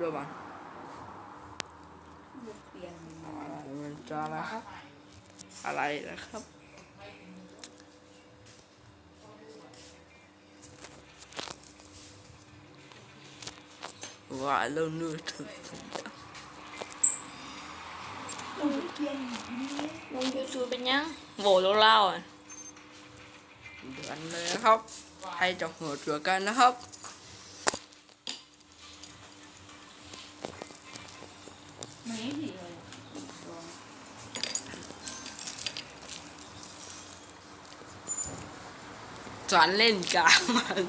ด้วยมันเปลี่ยนอะไรมันจะอะไรครับ อะไรนะครับว่าเราเนื้อถึงสัญญาลงยูทูบเป็นยังโหวเล่าๆอะเดือนเลยนะครับให้จะหัวตัวกันนะครับ สอนเล่นกามัน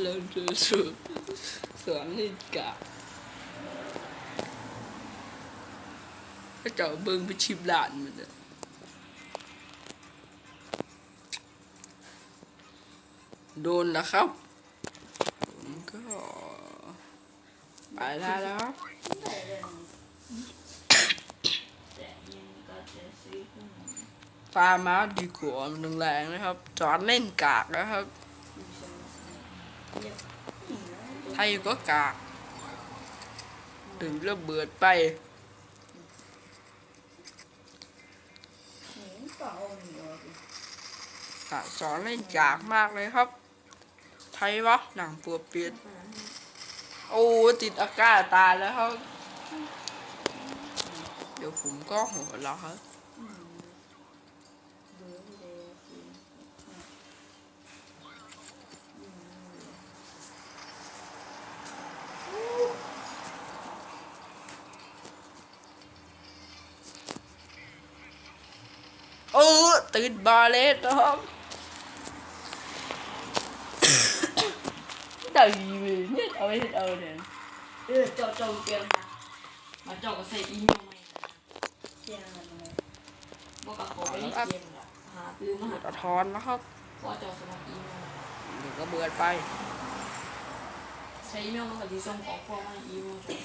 เราดูสูสอนเล่นกาก็จะเอาเบิ้งไปชิมหลานมันเลยโดนนะครับผมก็ไปได้แล้วครับ แต่เรื่องแต่ยังก็จะซื้อขึ้นมา ฟาร์มาดีกว่ามันแรงนะครับสอนเล่นกากนะครับไทยก็กากถึงระเบิดไปหนูก็เอากะสอนเล่นกากมากเลยครับ ไทยวะหนังปัวเปียนโอ้ติดอากาศตายแล้วครับ เดี๋ยวผมก็หัวเราะครับ อืมเบื่อเลยสิอืม เออติดบาเลตนะครับได้เลยเนี่ยเอาไปเอาเนี่ยเออเจ้าเจ้าเกียงค่ะมาเจ้าก็ใส่อีเมลใหม่นะเที่ยงมันเลยบอกกับเขาไปเล่นเกมละหาตื้อมาหากระทอนนะครับพ่อเจ้าสมัครอีเมลเดี๋ยวก็เบิดไปใช้อีเมลมันก็ดีส่งของพวกมาอีเมลจ้ะ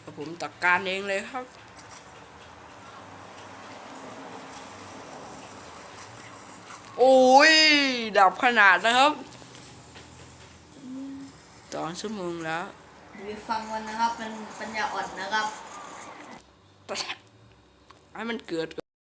เดี๋ยวผมจัดการเองเลยครับ โอ้ย ดับขนาดนะครับสองชั่วโมงแล้วดูฟังวันนะครับเป็นปัญญาอ่อนนะครับ ให้มันเกิด